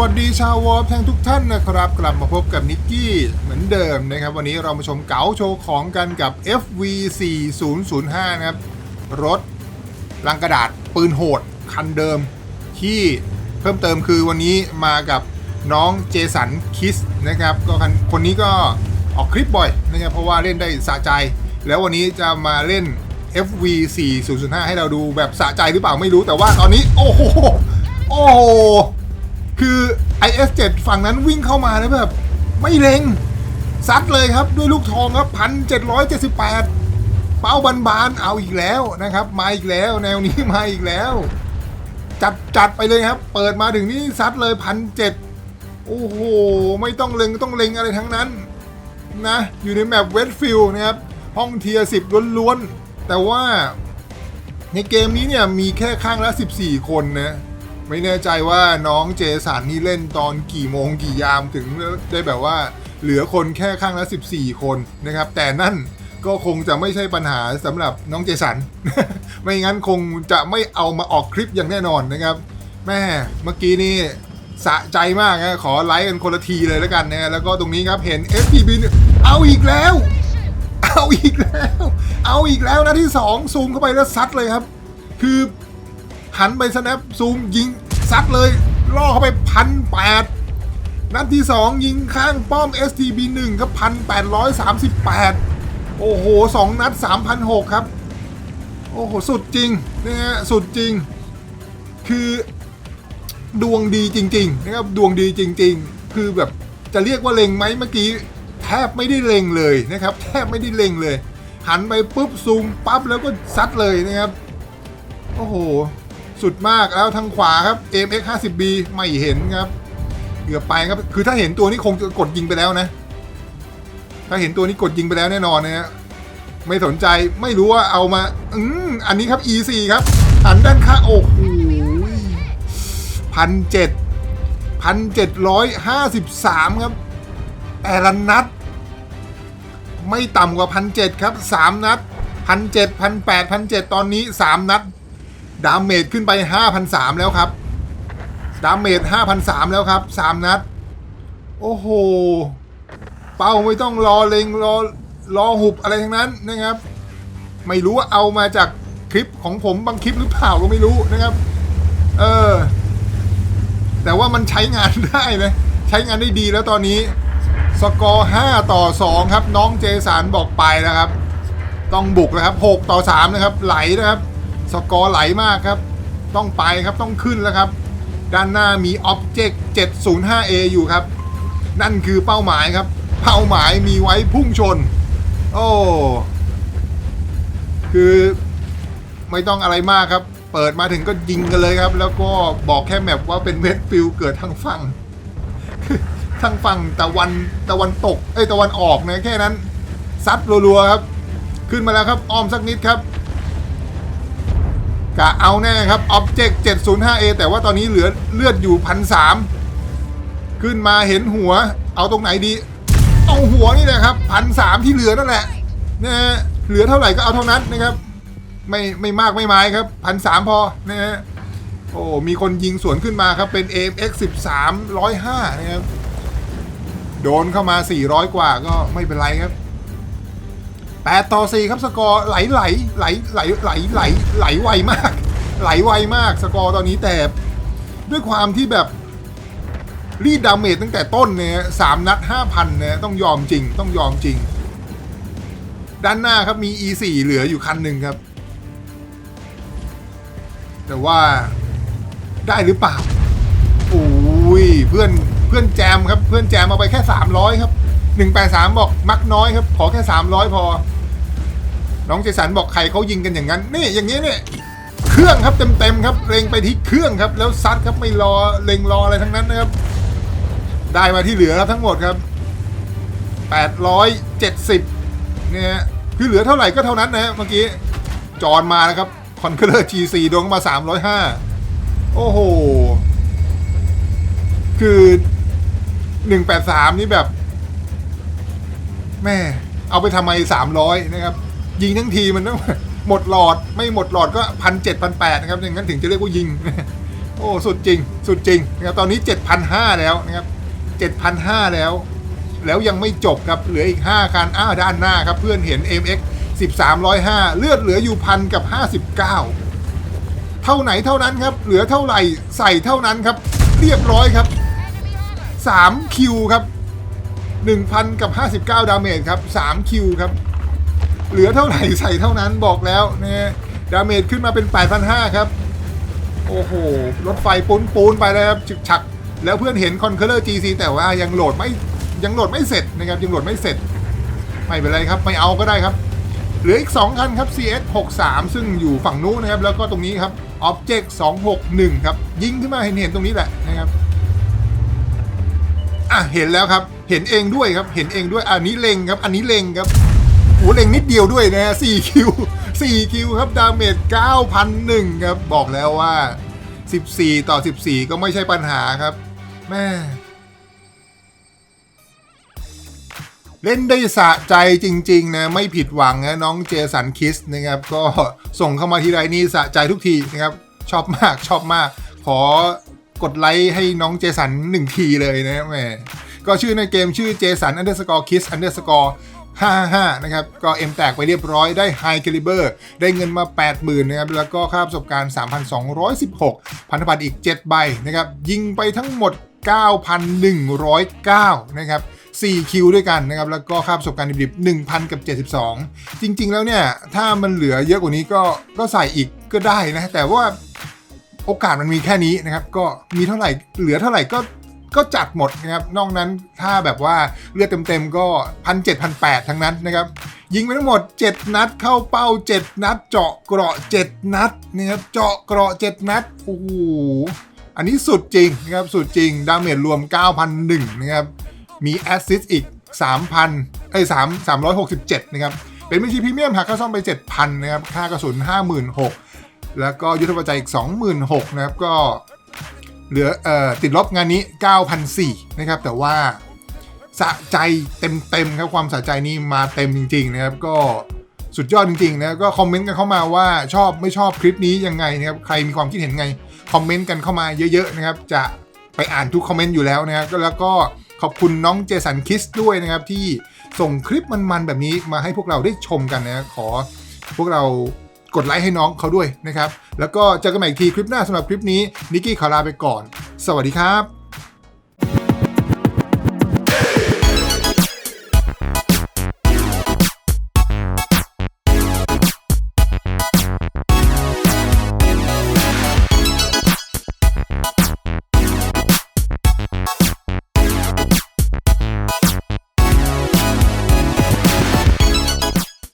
วัสดีชาววอลแทงทุกท่านนะครับ กลับมาพบกับนิกกี้เหมือนเดิมนะครับ วันนี้เรามาชมเก๋าโชว์ของกันกับ FV 4 0 0 5 นะครับ รถลังกระดาษปืนโหด คันเดิม ที่เพิ่มเติมคือวันนี้มากับน้องเจสันคิสนะครับ ก็คนนี้ก็ออกคลิปบ่อยนะครับ เพราะว่าเล่นได้สะใจ แล้ววันนี้จะมาเล่น FV 4 0 0 5 ให้เราดูแบบสะใจหรือเปล่าไม่รู้แต่ว่าตอนนี้ โอ้โหโอ้โห IS7 ฝั่งนั้นวิ่งเข้ามาแล้วแบบ ไม่เล็ง ซัดเลยครับด้วยลูกทองครับพันเจ็ดร้อยเจ็ดสิบแปดเป้าบานๆเอาอีกแล้วนะครับ มาอีกแล้วแนวนี้มาอีกแล้ว จัดจัดไปเลยครับ เปิดมาถึงนี่ซัดเลยพันเจ็ดโอ้โห ไม่ต้องเล็งต้องเล็งอะไรทั้งนั้น นะ อยู่ในแมปเวสฟิลนะครับ ห้องเทียร์สิบล้วนๆ แต่ว่าในเกมนี้เนี่ยมีแค่ข้างละ 14 คนนะ ไม่แน่ใจว่าน้องเจสันนี่เล่นตอนกี่โมงกี่ยามถึงได้แบบว่า เหลือคนแค่ข้างละ 14 คนนะครับ แต่นั่นก็คงจะไม่ใช่ปัญหาสำหรับน้องเจสัน ไม่งั้นคงจะไม่เอามาออกคลิปอย่างแน่นอนนะครับ แม่เมื่อกี้นี่สะใจมากนะขอไลค์กันคนละทีเลยแล้วกันนะแล้วก็ตรงนี้ครับเห็น FPB เอาอีกแล้ว เอาอีกแล้ว เอาอีกแล้วนะที่สองซูมเข้าไปแล้วซัดเลยครับ คือ หันไปสแนปซูมยิงซัดเลยล่อเข้าไปพันแปดนัดที่สองยิงข้างป้อม STB 1 ครับพันแปดร้อยสามสิบแปดโอ้โหสองนัดสามพันหกครับ โอ้โห สุดจริงนะฮะสุดจริง คือดวงดีจริงๆนะครับดวงดีจริง ๆ คือแบบจะเรียกว่าเล็งไหมเมื่อกี้แทบไม่ได้เล็งเลยนะครับ แทบไม่ได้เล็งเลย หันไปปุ๊บซูมปั๊บแล้วก็ซัดเลยนะครับ โอ้โห สุดมากแล้วทางขวาครับ MX 50B ไม่เห็นครับเกือบไปครับ คือถ้าเห็นตัวนี้คงจะกดยิงไปแล้วนะ ถ้าเห็นตัวนี้กดยิงไปแล้วแน่นอนนะฮะไม่สนใจไม่รู้ว่าเอามา อืมอันนี้ครับ E4 ครับหันด้านข้างโอ้โหพันเจ็ดพันเจ็ดร้อยห้าสิบสามครับ แต่ละนัด ไม่ต่ำกว่าพันเจ็ดครับสามนัดพันเจ็ดพันแปดพันเจ็ดตอนนี้สามนัด ดาเมจขึ้นไปห้าพันสามแล้วครับ ดาเมจห้าพันสามแล้วครับสามนัด โอ้โห เป้าไม่ต้องรอเลงรอรอหุบอะไรทั้งนั้นนะครับ ไม่รู้ว่าเอามาจากคลิปของผมบางคลิปหรือเปล่าก็ไม่รู้นะครับ เออ แต่ว่ามันใช้งานได้นะ ใช้งานได้ดีแล้วตอนนี้ สกอร์ 5 ต่อ 2 ครับ น้องเจสันบอกไปนะครับ ต้องบุกนะครับ 6 ต่อ 3 นะครับ ไหลนะครับ สกอร์ไหลมากครับ ต้องไปครับต้องขึ้นแล้วครับ ด้านหน้ามี Object 705A อยู่ครับ นั่นคือเป้าหมายครับ เป้าหมายมีไว้พุ่งชน โอ้คือไม่ต้องอะไรมากครับ เปิดมาถึงก็ยิงกันเลยครับ แล้วก็บอกแค่แมปว่าเป็นเวสฟิลเกิดทางฝั่งทางฝั่งตะวันตะวันตก เอ้ยตะวันออกนะแค่นั้นซัดรัวๆครับ ขึ้นมาแล้วครับ อ้อมสักนิดครับ กะเอาแน่ครับ Object 705A แต่ว่าตอนนี้เหลือเลือดอยู่พันสามขึ้นมาเห็นหัว เอาตรงไหนดี เอาหัวนี่แหละครับพันสามที่เหลือนั่นแหละนะฮะเหลือเท่าไหร่ก็เอาเท่านั้นนะครับ ไม่ไม่มากไม่ไม้ครับพันสามพอนะฮะโอ้มีคนยิงสวนขึ้นมาครับเป็น AMX 13 105 นะครับ โดนเข้ามา 400 กว่าก็ไม่เป็นไรครับ 8ต่อ4ครับสกอร์ไหลไหลไหลไหลไหลไหลไหลไวมาก ไหลไวมากสกอร์ตอนนี้แต่ด้วยความที่แบบรีดดาเมจตั้งแต่ต้นเนี่ยสามนัด5,000เนี่ยต้องยอมจริงต้องยอมจริง ด้านหน้าครับมี E4 เหลืออยู่คันหนึ่งครับ แต่ว่าได้หรือเปล่าโอ้ยเพื่อนเพื่อนแจมครับเพื่อนแจมเอาไปแค่ 300 ครับ 183บอกมักน้อยครับ ขอแค่300พอ น้องเจสันบอกใครเขายิงกันอย่างนั้น นี่อย่างนี้เนี่ยเครื่องครับเต็มๆครับเล็งไปที่เครื่องครับ แล้วซัดครับไม่รอเล็งรออะไรทั้งนั้นนะครับ ได้มาที่เหลือครับทั้งหมดครับ870เจ็ดสิบเนี่ยคือเหลือเท่าไหร่ก็เท่านั้นนะเมื่อกี้จอนมานะครับคอนเคอร์ G4 ดวงมา305โอ้โห คือ183นี่แบบ แม่เอาไปทำไม300นะครับ ยิงทั้งทีมันต้อง หมดหลอดไม่หมดหลอดก็พันเจ็ดพันแปดนะครับอย่างนั้นถึงจะเรียกว่ายิง โอ้สุดจริง สุดจริงนะครับตอนนี้7,500แล้วนะครับ7,500แล้ว แล้วยังไม่จบครับเหลืออีก5คันอ้าด้านหน้าครับ เพื่อนเห็น MX 1305 เลือดเหลืออยู่พันกับ 59 เท่าไหนเท่านั้นครับ เหลือเท่าไหร่ใส่เท่านั้นครับ เรียบร้อยครับ 3 คิวครับ 1,000 กับ 59 ดาเมจครับ3คิวครับ เหลือเท่าไหร่ใส่เท่านั้นบอกแล้วนะฮะดาเมจขึ้นมาเป็น 8,500 ครับ โอ้โห รถไฟปูนปูนไปแล้วครับฉึกฉัก แล้วเพื่อนเห็น Conqueror GC แต่ว่ายังโหลดไม่ยังโหลดไม่เสร็จนะครับ ยังโหลดไม่เสร็จ ไม่เป็นไรครับ ไม่เอาก็ได้ครับ เหลืออีก 2 คันครับ CS 63 ซึ่งอยู่ฝั่งนู้นนะครับ แล้วก็ตรงนี้ครับ Object 261 ครับ ยิงขึ้นมาเห็นเห็นตรงนี้แหละนะครับ อะ เห็นแล้วครับ เห็นเองด้วยครับ เห็นเองด้วย อันนี้เล็งครับ อันนี้เล็งครับโอ้เล็งนิดเดียวด้วยนะฮะ4คิว4คิวครับ ดาเมจ9,001ครับ บอกแล้วว่า 14 ต่อ 14 ก็ไม่ใช่ปัญหาครับแม่เล่นได้สะใจจริง ๆ นะ ไม่ผิดหวังนะน้องเจสันคิสนะครับ ก็ส่งเข้ามาทีไรนี่สะใจทุกทีนะครับ ชอบมากชอบมาก ขอกดไลค์ให้น้องเจสันหนึ่งทีเลยนะแหม ก็ชื่อในเกมชื่อเจสัน underscore kiss underscore 55 นะครับ ก็เอ็มแตกไปเรียบร้อยได้ High Caliber ได้เงินมา 80,000 นะครับ แล้วก็ค่าประสบการณ์ 3,216 พันธบัตรอีก 7 ใบนะครับ ยิงไปทั้งหมด 9,109 นะครับ 4 คิวด้วยกันนะครับ แล้วก็ค่าประสบการณ์ดิบๆ1,000 กับ 72 จริง ๆ แล้วเนี่ย ถ้ามันเหลือเยอะกว่านี้ก็ก็ใส่อีกก็ได้นะ แต่ว่าโอกาสมันมีแค่นี้นะครับ ก็มีเท่าไหร่เหลือเท่าไหร่ก็ ก็จัดหมดนะครับนอกนั้นถ้าแบบว่าเลือดเต็มๆก็พันเจ็ดพันแปดทั้งนั้นนะครับยิงไปทั้งหมด 7 นัดเข้าเป้า 7 นัด เจาะเกราะ 7 นัดนะครับเจาะเกราะ 7 นัดโอ้โหอันนี้สุดจริงนะครับสุดจริงดาเมจรวม 9,001นะครับมีแอสซิสต์อีก 3,000เอ้ย3 367นะครับเป็นบัญชีพรีเมียมหักค่าซ่อมไป 7,000นะครับค่ากระสุน 56,000แล้วก็ยุทธปัจจัยอีก 26,000นะครับก็ เหลือเอ่อติดลบงานนี้9,400นะครับ แต่ว่าสะใจเต็มๆครับความสะใจนี่มาเต็มจริง ๆ นะครับ ก็สุดยอดจริงๆนะก็คอมเมนต์กันเข้ามาว่าชอบไม่ชอบคลิปนี้ยังไงนะครับใครมีความคิดเห็นไงคอมเมนต์กันเข้ามาเยอะๆนะครับ จะไปอ่านทุกคอมเมนต์อยู่แล้วนะครับแล้วก็ขอบคุณน้องเจสันคิสด้วยนะครับที่ส่งคลิปมันๆแบบนี้มาให้พวกเราได้ชมกันนะขอพวกเรา กดไลค์ให้น้องเขาด้วยนะครับ แล้วก็เจอกันใหม่อีกทีคลิปหน้าสำหรับคลิปนี้นิกกี้ขอลาไปก่อน สวัสดีครับ